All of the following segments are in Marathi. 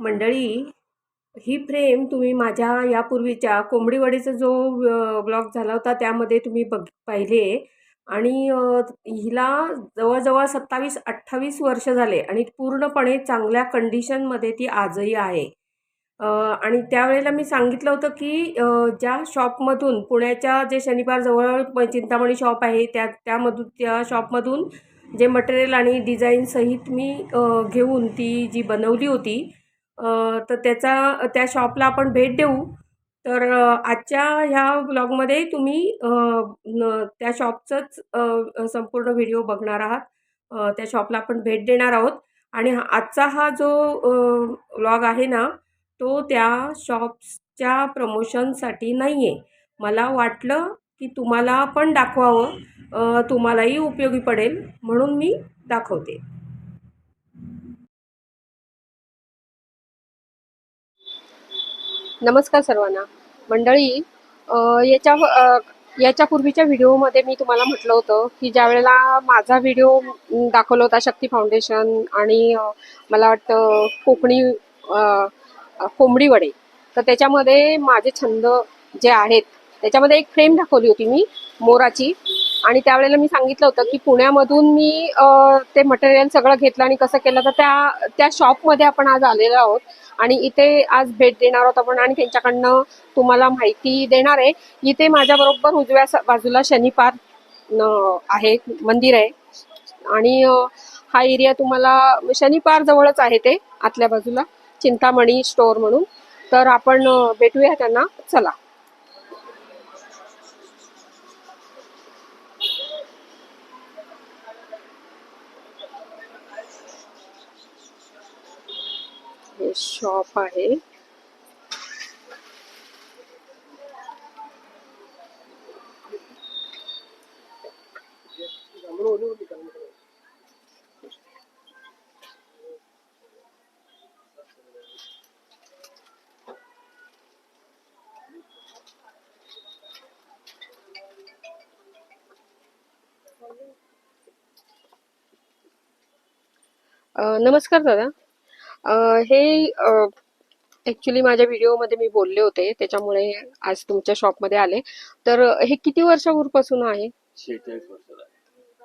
मंडळी ही फ्रेम तुम्ही माझ्या यापूर्वीच्या कोंबडीवाडीचा जो ब्लॉग झाला होता त्यामध्ये तुम्ही बघ पाहिले. आणि हिला जवळजवळ सत्तावीस अठ्ठावीस वर्ष झाले आणि पूर्णपणे चांगल्या कंडिशनमध्ये ती आजही आहे. आणि त्यावेळेला मी सांगितलं होतं की ज्या शॉपमधून पुण्याच्या जे शनिवार जवळ चिंतामणी शॉप आहे त्या त्यामधून त्या शॉपमधून जे मटेरियल आणि डिझाईन सहित मी घेऊन ती जी बनवली होती तर त्याचा त्या शॉपला आपण भेट देऊ. तर आजच्या ह्या ब्लॉगमध्ये तुम्ही न- त्या शॉपचंच संपूर्ण व्हिडिओ बघणार आहात. त्या शॉपला आपण भेट देणार आहोत. आणि आजचा हा जो ब्लॉग आहे ना तो त्या शॉप्सच्या प्रमोशनसाठी नाही आहे मला वाटलं की तुम्हाला पण दाखवावं. तुम्हालाही उपयोगी पडेल. म्हणून मी दाखवते. नमस्कार सर्वांना. मंडळी याच्या याच्यापूर्वीच्या व्हिडिओमध्ये मी तुम्हाला म्हटलं होतं की ज्या वेळेला माझा व्हिडिओ दाखवला होता शक्ती फाउंडेशन आणि मला वाटतं कोकणी कोंबडी वडे तर त्याच्यामध्ये माझे छंद जे आहेत त्याच्यामध्ये एक फ्रेम दाखवली होती मी मोराची. आणि त्यावेळेला मी सांगितलं होतं की पुण्यामधून मी ते मटेरियल सगळं घेतलं आणि कसं केलं तर त्या त्या शॉपमध्ये आपण आज आलेलो आहोत. आणि इथे आज भेट देणार आहोत आपण. आणि त्यांच्याकडनं तुम्हाला माहिती देणार आहे. इथे माझ्याबरोबर उजव्या बाजूला शनिपार आहे मंदिर आहे. आणि हा एरिया तुम्हाला शनिपार जवळच आहे ते आतल्या बाजूला. चिंतामणी स्टोअर म्हणून. तर आपण भेटूया त्यांना. चला. शॉप आहे. नमस्कार दादा. हे ऍक्च्युली माझ्या व्हिडिओमध्ये मी बोलले होते त्याच्यामुळे आज तुमच्या शॉपमध्ये आले. तर हे किती वर्षापूर्वीपासून आहे?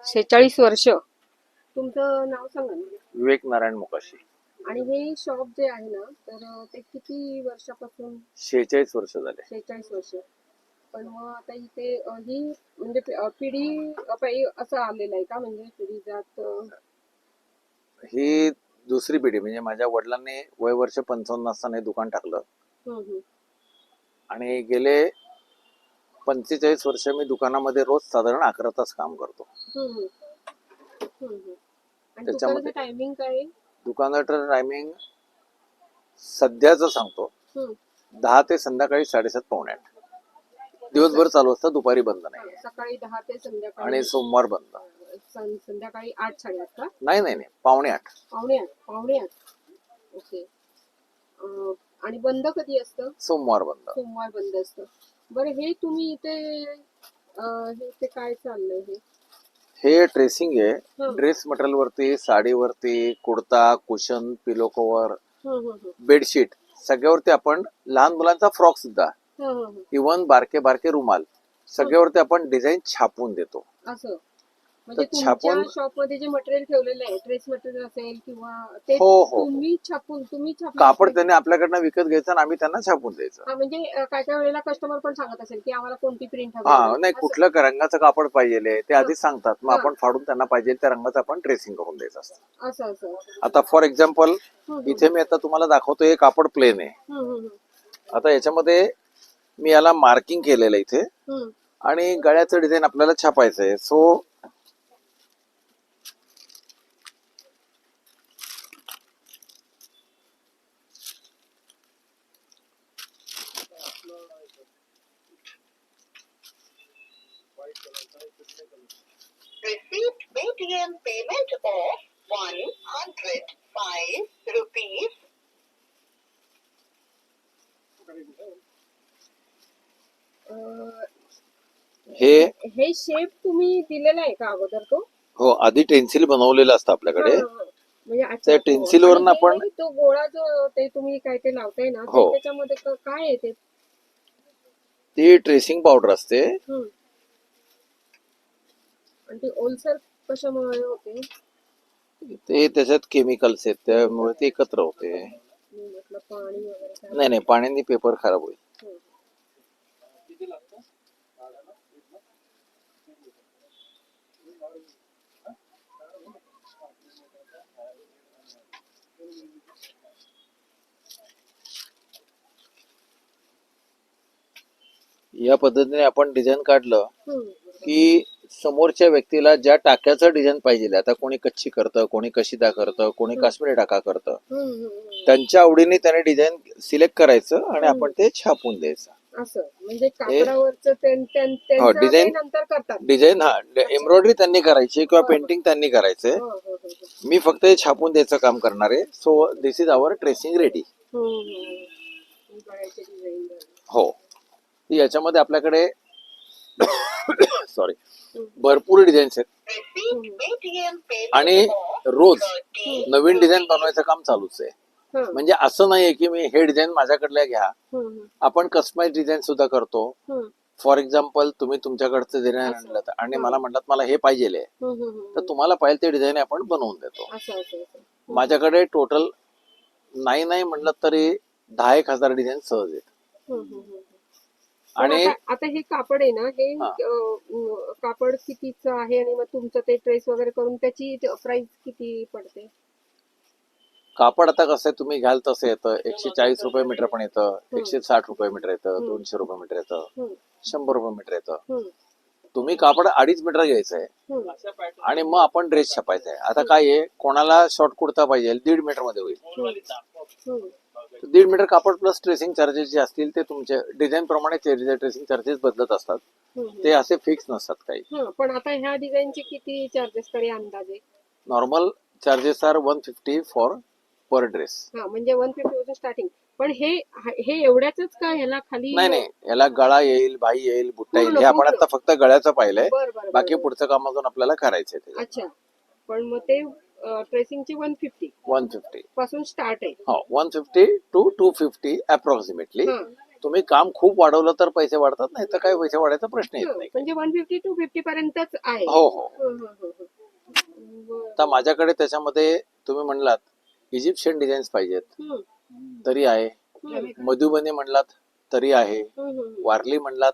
शेहेचाळीस वर्ष तुमचं नाव सांगा विवेक नारायण मुकाशी. आणि हे शॉप जे आहे ना तर ते किती वर्षापासून? शेहेचाळीस वर्ष झाले. शेहेचाळीस वर्ष. पण मग आता इथे ही म्हणजे पिढी असं आलेलं आहे का? म्हणजे पिढी जात ही दुसरी पिढी म्हणजे माझ्या वडिलांनी वय वर्ष पंचावन्न असताना हे दुकान टाकलं. आणि गेले पंचेचाळीस वर्ष मी दुकानामध्ये रोज साधारण अकरा तास काम करतो. त्याच्यामध्ये- टायमिंग काय? दुकानाचं टायमिंग सध्याचं सांगतो. दहा ते संध्याकाळी साडेसात पावणे आठ. दिवसभर चालू असतं दुपारी बंद नाही. सकाळी दहा ते संध्याकाळी. आणि सोमवार बंद. संध्याकाळी आठ साडेआठ का? नाही नाही नाही. पावणे आठ. पावणे आठ. पावणे आठ. ओके. अं, आणि बंद कधी असतं? सोमवार बंद. सोमवार बंद असतं. बरं हे तुम्ही इथे अं, हे इथे काय चाललंय हे? हे ड्रेसिंग आहे. हं. ड्रेस मटेरियल वरती साडीवरती कुर्ता कुशन पिलो कव्हर हं, हं, हं. बेडशीट सगळ्यावरती आपण लहान मुलांचा फ्रॉक सुद्धा. हं, हं, हं. इवन बारके बारके रुमाल सगळ्यावरती आपण डिझाईन छापून देतो. असं. म्हणजे छापून- शॉपमध्ये जे मटेरियल ठेवलेलं आहे ड्रेस मटेरियल असेल किंवा ते हो, हो. तुम्ही छापून तुम्ही छापून कापड त्यांनी आपल्याकडनं विकत घ्यायचं आणि आम्ही त्यांना छापून द्यायचं हा म्हणजे अं, काय काय वेळेला कस्टमर पण सांगत असेल की आम्हाला कोणती प्रिंट हा. नाही. कुठलं रंगाचं कापड पाहिजे ते आधीच सांगतात मग हा. आपण फाडून त्यांना पाहिजे त्या रंगाचं आपण ड्रेसिंग करून द्यायचं असतं असं असं आता फॉर एक्झाम्पल हं, हं. इथे मी आता तुम्हाला दाखवतो हे कापड प्लेन आहे हं, हं, हं. आता याच्यामध्ये मी याला मार्किंग केलेलं आहे इथे हं. आणि गळ्याचं डिझाईन आपल्याला छापायचं आहे so Paytm payment of 105 rupees. हे हे शेप तुम्ही दिलेला आहे का अगोदर तो हो आधी टेन्सिल बनवलेलं असतं आपल्याकडे म्हणजे त्या आणि हे आपण- तो गोळा जो ते तुम्ही काय ते लावताय ना हो. त्याच्यामध्ये क- काय आहे ते ती ट्रेसिंग पावडर असते हम्म. आणि ती ओलसर कशामुळे होते ते त्याच्यात केमिकल्स आहेत त्यामुळे ते एकत्र होते मी म्हटलं पाणी वगैरे काय नाही नाही पाण्याने पेपर खराब होईल हम्म. या पद्धतीने आपण डिझाईन काढलं हम्म. की समोरच्या व्यक्तीला ज्या टाक्याचं डिझाईन पाहिजे आता कोणी कच्ची करतं कोणी कशिदा करतं कोणी काश्मीरी टाका करतं. त्यांच्या आवडीने त्याने डिझाईन सिलेक्ट करायचं आणि आपण ते छापून द्यायचं. असं म्हणजे डिझाईन- डिझाईन हा एम्ब्रॉयडरी त्यांनी करायची किंवा पेंटिंग त्यांनी करायचंय. मी फक्त हे छापून द्यायचं काम करणार आहे. So this is our tracing ready. हो. याच्यामध्ये आपल्याकडे सॉरी भरपूर डिझाईन्स आहेत. आणि रोज 30 नवीन डिझाईन बनवायचं काम चालूच आहे. म्हणजे असं नाहीये की मी हे डिझाईन माझ्याकडल्या घ्या. आपण कस्टमाइज डिझाईन सुद्धा करतो. फॉर एक्झाम्पल तुम्ही तुमच्याकडचं डिझाईन आणलं तर आणि मला म्हणलात मला हे पाहिजे. तर तुम्हाला पाहिजे ते डिझाईन आपण बनवून देतो. माझ्याकडे टोटल नाही नाही म्हणलं तरी दहा एक हजार डिझाईन सहज आहेत हम्म, हम्म, हम्म. पण आणि आता आता हे कापड आहे ना हे हा. अं, कापड कितीचं आहे आणि मग तुमचं ते ट्रेस वगैरे करून त्याची प्राइस किती पडते? कापड आता कसं आहे तुम्ही घ्याल तसं येतं. एकशे चाळीस रुपये मीटर पण येतं. एकशे साठ रुपये मीटर येतं. दोनशे रुपये मीटर येतं. हम्म, शंभर रुपये मीटर येतं. हम्म, तुम्ही कापड अडीच मीटर घ्यायचं आहे हम्म, आणि मग आपण ड्रेस छापायचा आहे आता काय आहे कोणाला शॉर्ट कुर्ता पाहिजे दीड मीटरमध्ये होईल. हम्म. दीड मीटर कापड प्लस ट्रेसिंग चार्जेस जे असतील ते तुमचे डिझाईन प्रमाणे ट्रेसिंग चार्जेस बदलत असतात. ते असे फिक्स नसतात काही. हा पण आता ह्या डिझाईनचे किती चार्जेस तरी अंदाजे? Normal charges are one fifty for per dress हा म्हणजे वन फिफ्टी पासून स्टार्टिंग पण हे हे एवढ्याच का ह्याला खाली नाही नाही. याला गळा येईल बाई येईल बुट्टा येईल हे आपण. आता फक्त गळ्याचं पाहिलंय. बर बर बाकी पुढचं काम अजून आपल्याला करायचंय ते. अच्छा. पण मग ते ट्रेसिंगचे वन फिफ्टी वन फिफ्टी पासून स्टार्ट आहे. हो one fifty two two fifty approximately हा. तुम्ही काम खूप वाढवलं तर पैसे वाढतात नाही तर काही पैसे वाढायचा प्रश्न येत नाही. म्हणजे वन फिफ्टी टू फिफ्टी पर्यंतच आहे. हो हो. हं, हं, हं, हं. बरं. आता माझ्याकडे त्याच्यामध्ये तुम्ही म्हणलात इजिप्शियन डिझाईन्स पाहिजेत. हं, तरी आहे. हं, मधुबनी म्हणलात तरी आहे. हं, हं, वारली म्हणलात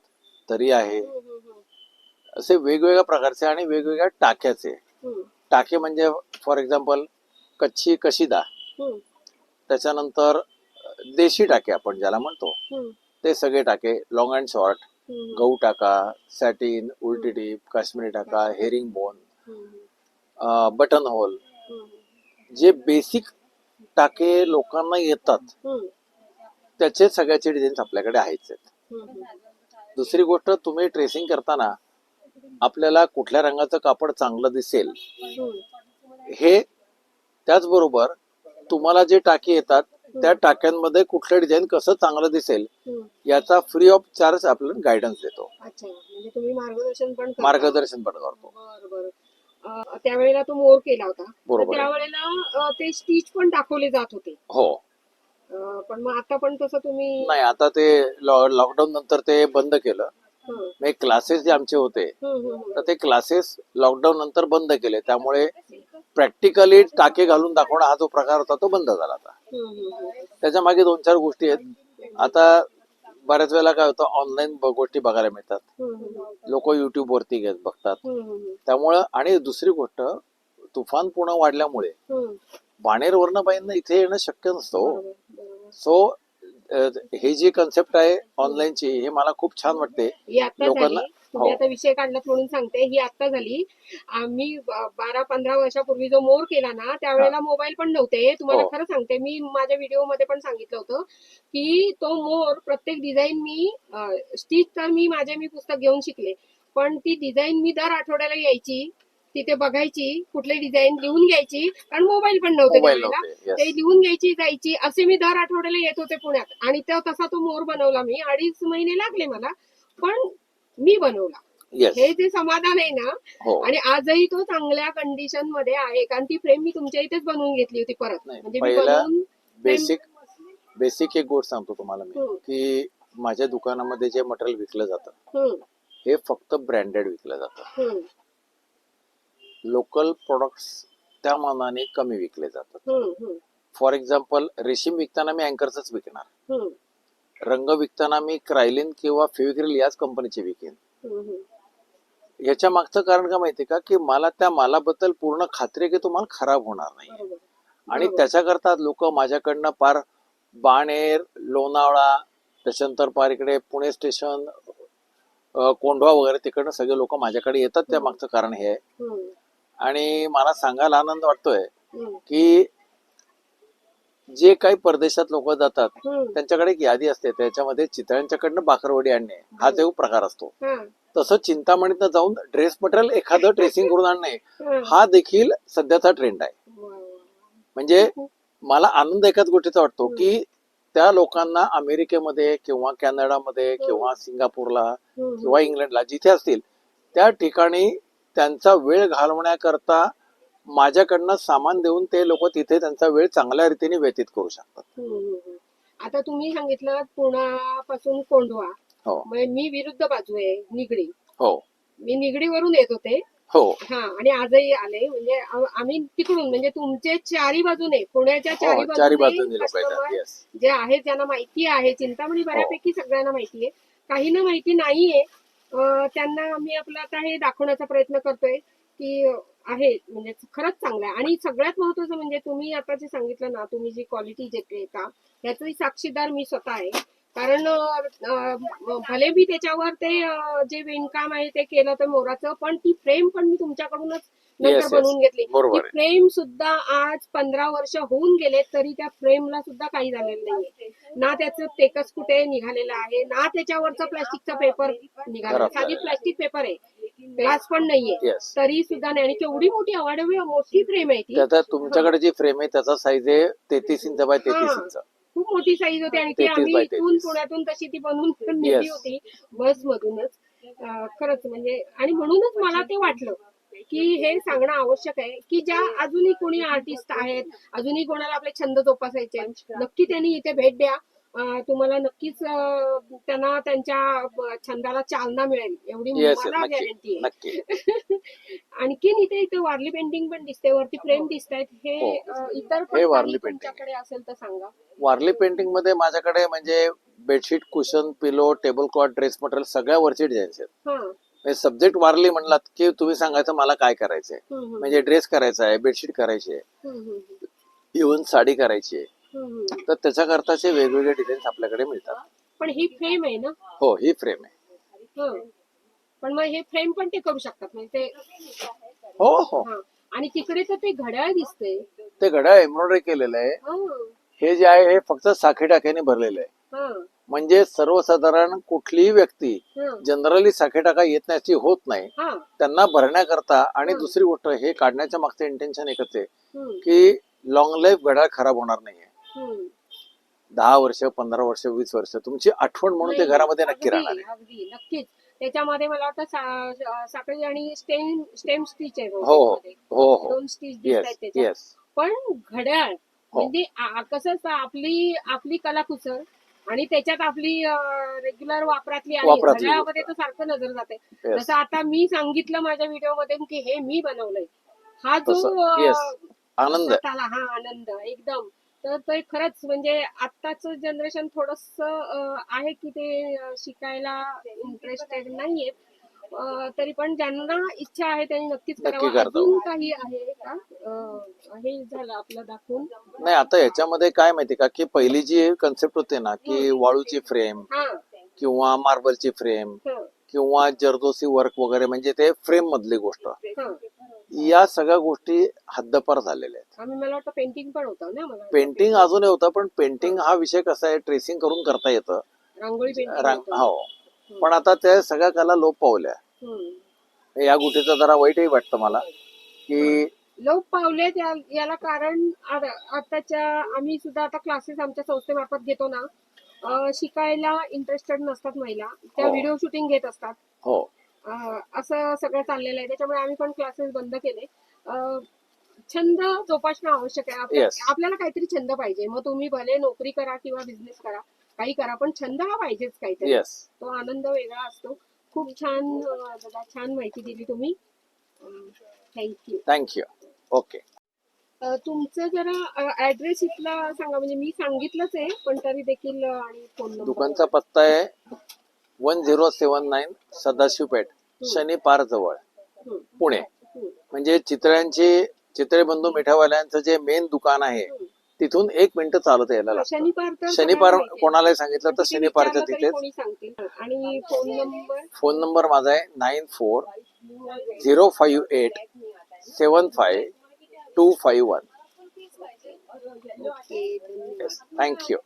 तरी आहे. हं, हं, हं, असे वेगवेगळ्या प्रकारचे आणि वेगवेगळ्या टाक्याचे. हं, टाके म्हणजे फॉर एक्झाम्पल कच्ची कशिदा त्याच्यानंतर देशी टाके आपण ज्याला म्हणतो ते सगळे टाके लॉंग अँड शॉर्ट गहू टाका सॅटिन उलटी टीप काश्मीरी टाका हेरिंग बोन बटन होल जे बेसिक टाके लोकांना येतात त्याचे सगळ्याचे डिझाईन्स आपल्याकडे आहेच आहेत. दुसरी गोष्ट तुम्ही ट्रेसिंग करताना आपल्याला कुठल्या रंगाचं कापड चांगलं दिसेल हं, त्याचबरोबर तुम्हाला जे टाके येतात त्या टाक्यांमध्ये कुठलं डिझाईन कसं चांगलं दिसेल. याचा फ्री ऑफ चार्ज आपल्याला गायडन्स देतो. अच्छा म्हणजे तुम्ही मार्गदर्शन पण करता. मार्गदर्शन पण करतो. त्यावेळेला तो मोर केला होता. बरोबर. त्यावेळेला ते स्टिच पण दाखवले जात होते. हो. पण मग आता पण तसं तुम्ही नाही आता ते लॉकडाऊन नंतर ते बंद केलं. हं, क्लासेस जे आमचे होते हं, हं, हं. तर ते क्लासेस लॉकडाऊन नंतर बंद केले त्यामुळे प्रॅक्टिकली टाके घालून दाखवणं हा जो प्रकार होता तो बंद झाला आता हं, हं, हं. त्याच्यामागे दोन चार गोष्टी आहेत आता बऱ्याच वेळेला काय होतं ऑनलाईन गोष्टी बघायला मिळतात हं, हं, हं. लोक युट्यूब वरती घेत बघतात हं, हं, हं. त्यामुळं आणि दुसरी गोष्ट तुफान पुन्हा वाढल्यामुळे हं. बाणेरवरनं बाईंना इथे येणं शक्य नसतं बरोबर. सो हे जी कन्सेप्ट आहे ऑनलाईनची हे मला खूप छान वाटते. ही आता लोकांना- झाली तुम्ही हो. आता विषय काढलात म्हणून सांगते ही आता झाली. आम्ही ब- बारा पंधरा वर्षापूर्वी जो मोर केला ना त्यावेळेला मोबाईल पण नव्हते. तुम्हाला हो. खरं सांगते मी माझ्या व्हिडिओमध्ये पण सांगितलं होतं की तो मोर प्रत्येक डिझाईन मी स्टिच तर मी माझे मी पुस्तक घेऊन शिकले. पण ती डिझाईन मी दर आठवड्याला यायची. तिथे बघायची कुठले डिझाईन लिहून घ्यायची कारण मोबाईल पण नव्हते मोबाईल त्यावेळेला. नव्हते ते yes. लिहून घ्यायची जायची. असे मी दर आठवड्याला येत होते पुण्यात. आणि तो तसा तो मोर बनवला मी. अडीच महिने लागले मला पण मी बनवला. येस हे जे समाधान आहे ना हो. आणि आजही तो चांगल्या कंडिशनमध्ये आहे कारण ती फ्रेम मी तुमच्या इथेच बनवून घेतली होती परत. नाही, म्हणजे मी पहिला बनवून बेसिक बेसिक एक गोष्ट सांगतो तुम्हाला मी. की माझ्या दुकानामध्ये जे मटेरियल विकलं जातं हम्म, हे फक्त ब्रँडेड विकलं जातं. हम्म, लोकल प्रोडक्ट्स त्या मानाने कमी विकले जातात. फॉर एक्झाम्पल रेशीम विकताना मी अँकरच विकणार. रंग विकताना मी क्रायलिन किंवा फेविक्रिल याच कंपनीचे विकेन. याच्या मागचं कारण का माहितीये का? की मला त्या मालाबद्दल पूर्ण खात्री की तुम्हाला खराब होणार नाही. आणि. त्याच्याकरता लोक माझ्याकडनं पार बाणेर लोणावळा त्याच्यानंतर पार इकडे पुणे स्टेशन कोंढवा वगैरे तिकडनं सगळे लोक माझ्याकडे येतात. त्या मागचं कारण हे आहे. आणि मला सांगायला आनंद वाटतोय की जे काही परदेशात लोक जातात. त्यांच्याकडे एक यादी असते. त्याच्यामध्ये चितळ्यांच्याकडनं बाकरवडी आणणे हा जो प्रकार असतो. तसं चिंतामणीतनं जाऊन ड्रेस मटेरियल एखादं ड्रेसिंग करून आणणे हा. देखील सध्याचा ट्रेंड आहे. म्हणजे मला आनंद एकाच गोष्टीचा वाटतो की त्या लोकांना अमेरिकेमध्ये किंवा कॅनडामध्ये किंवा सिंगापूरला किंवा इंग्लंडला जिथे असतील त्या ठिकाणी त्यांचा वेळ घालवण्याकरता माझ्याकडनं सामान देऊन ते लोक तिथे त्यांचा वेळ चांगल्या रीतीने व्यतीत करू शकतात. आता तुम्ही सांगितलं पुण्यापासून कोंढवा. हो. मी विरुद्ध बाजू आहे निगडी. हो. मी निगडीवरून येत होते. हो. हा आणि आजही आले. म्हणजे आम्ही तिकडून म्हणजे तुमचे चारी बाजूने पुण्याच्या चारी हो चारी बाजूने जे आहेत ज्यांना माहिती आहे चिंतामणी हो. बऱ्यापैकी सगळ्यांना माहिती आहे. काहींना माहिती नाहीये त्यांना मी आपलं आता हे दाखवण्याचा प्रयत्न करतोय की आहे म्हणजे खरंच चांगलं आहे. आणि सगळ्यात महत्वाचं म्हणजे तुम्ही आता जे सांगितलं ना तुम्ही जी क्वालिटी जे का याची साक्षीदार मी स्वतः आहे. कारण भले मी त्याच्यावर ते जे विणकाम आहे ते केलं तर मोराचं पण ती फ्रेम पण मी तुमच्याकडूनच नंतर yes. बनवून घेतली बरोबर आहे. फ्रेम सुद्धा आज पंधरा वर्ष होऊन गेले तरी त्या फ्रेमला सुद्धा काही झालेलं नाहीये ना त्याचं टेकस कुठे निघालेलं आहे ना त्याच्यावरचा प्लास्टिकचा पेपर निघाला खराब साधी झालेला. प्लास्टिक पेपर आहे ग्लास पण नाहीये तरी सुद्धा नाही आणि केवढी मोठी अवाढव्य मोठी फ्रेम आहे ती त्याचा तुमच्याकडे जी फ्रेम आहे त्याचा साईज आहे तेहतीस इंच बाय तेहतीस. इंच खूप मोठी साईज होती आणि ती 33 आम्ही by इथून 33. पुण्यातून तशी ती बनवून पण नेली Yes. होती बस मधूनच अं, खरंच म्हणजे आणि म्हणूनच मला ते वाटलं की हे सांगणं आवश्यक आहे की ज्या अजूनही कोणी आर्टिस्ट आहेत अजूनही कोणाला आपले छंद जोपासायचे नक्की त्यांनी इथे भेट द्या. तुम्हाला नक्कीच त्यांना त्यांच्या छंदाला चालना मिळेल. एवढी मला गॅरंटी आहे. आणखीन इथे इथे वारली पेंटिंग पण दिसते वरती फ्रेम दिसत आहेत. हे हो. इतर हे वारली. तुमच्याकडे असेल तर सांगा. वारली पेंटिंगमध्ये माझ्याकडे म्हणजे bedsheet cushion pillow table cloth dress material सगळ्या वरचे डिझाईन्स आहेत. हा. सब्जेक्ट वारली म्हणलात की तुम्ही सांगायचं मला काय करायचंय. म्हणजे ड्रेस करायचा आहे बेडशीट करायची आहे. इव्हन साडी करायची आहे. तर त्याच्याकरताचे वेगवेगळे डिझाईन्स आपल्याकडे मिळतात. पण ही फ्रेम आहे ना? हो ही फ्रेम आहे. पण मग हे फ्रेम पण ते करू शकतात म्हणजे ते हो हो. आणि तिकडे तर ते घड्याळ दिसते ते घड्याळ एम्ब्रॉयडरी केलेलं आहे. हं, जे आहे हे फक्त साखी टाक्याने भरलेलं आहे. म्हणजे सर्वसाधारण कुठलीही व्यक्ती हं. जनरली साखी टाका येत नाही होत नाही हा, त्यांना भरण्याकरता आणि हं. दुसरी गोष्ट हे काढण्याच्या मागचं इंटेन्शन एकच आहे हं, की लॉंग लाईफ घड्याळ खराब होणार नाहीये हं. दहा वर्ष पंधरा वर्ष वीस वर्ष तुमची आठवण म्हणून ते घरामध्ये नक्की राहणार आहे नक्कीच त्याच्यामध्ये मला वाटतं साखळी आणि स्टेम स्टेम स्टिच आहे हो मध्ये. हो हो दोन स्टिच पण घड्याळ हो. म्हणजे कसं आपली आपली कलाकुसर आणि त्याच्यात आपली रेग्युलर वापरातली आहे वापरातली तर सारखं नजर जाते Yes. जसं आता मी सांगितलं माझ्या व्हिडिओमध्ये की हे मी बनवलंय हा जो तसं, अं, yes. आनंद. स्वतःला हा आनंद एकदम तर ते खरंच म्हणजे आत्ताच जनरेशन थोडस आहे की ते अं, शिकायला इंटरेस्टेड नाहीये तरी पण ज्यांना इच्छा आहे त्यांनी नक्कीच नक्की करावं. करतो. अजून काही आहे का? अं, हे झालं आपलं दाखवून. नाही आता याच्यामध्ये काय माहिती का की पहिली जी कन्सेप्ट होते ना की वाळूची फ्रेम हा. किंवा मार्बलची फ्रेम हं, किंवा जरदोसी वर्क वगैरे म्हणजे ते फ्रेम मधली गोष्ट. हं. या सगळ्या गोष्टी हद्दपार झालेल्या आहेत. आम्ही मला वाटतं पेंटिंग पण होतं ना मला पेंटिंग अजूनही होतं पण पेंटिंग हा विषय कसा आहे ट्रेसिंग करून करता येतं. रांगोळी रांग पेंटिंग हो. पण आता त्या सगळ्या कला लोप पावल्या. या गोष्टीचं जरा वाईटही वाटतं मला की लोक पावले याला कारण आताच्या आम्ही सुद्धा आता क्लासेस आमच्या संस्थेमार्फत घेतो ना. अं, शिकायला इंटरेस्टेड नसतात महिला. त्या हो. व्हिडिओ शूटिंग घेत असतात. हो. अं, असं सगळं चाललेलं आहे. त्याच्यामुळे आम्ही पण क्लासेस बंद केले. अं, छंद जोपासणं आवश्यक आहे. आपल्या- Yes. आपल्याला काहीतरी छंद पाहिजे. मग तुम्ही भले नोकरी करा किंवा बिझनेस करा काही करा पण छंद हा पाहिजेच काहीतरी. येस तो आनंद वेगळा असतो. खूप छान दादा छान माहिती दिली तुम्ही. थँक्यू थँक्यू ओके तुमचं जरा ऍड्रेस इथला सांगा म्हणजे मी सांगितलंच आहे पण तरी देखील आणि फोन नंबर दुकानचा पत्ता आहे one zero seven nine Sadashiv Peth Shani Par जवळ हं, पुणे. हं, म्हणजे चितळ्यांचे चितळे बंधू मिठावाल्यांचं जे मेन दुकान आहे हं. तिथून एक मिनिट चालत यायला लागतं. आहे. कोणालाही सांगितलं तर तरी तिथेच. आणि फोन नंबर? फोन नंबर माझा आहे nine four zero five eight seven five two five one. Thank you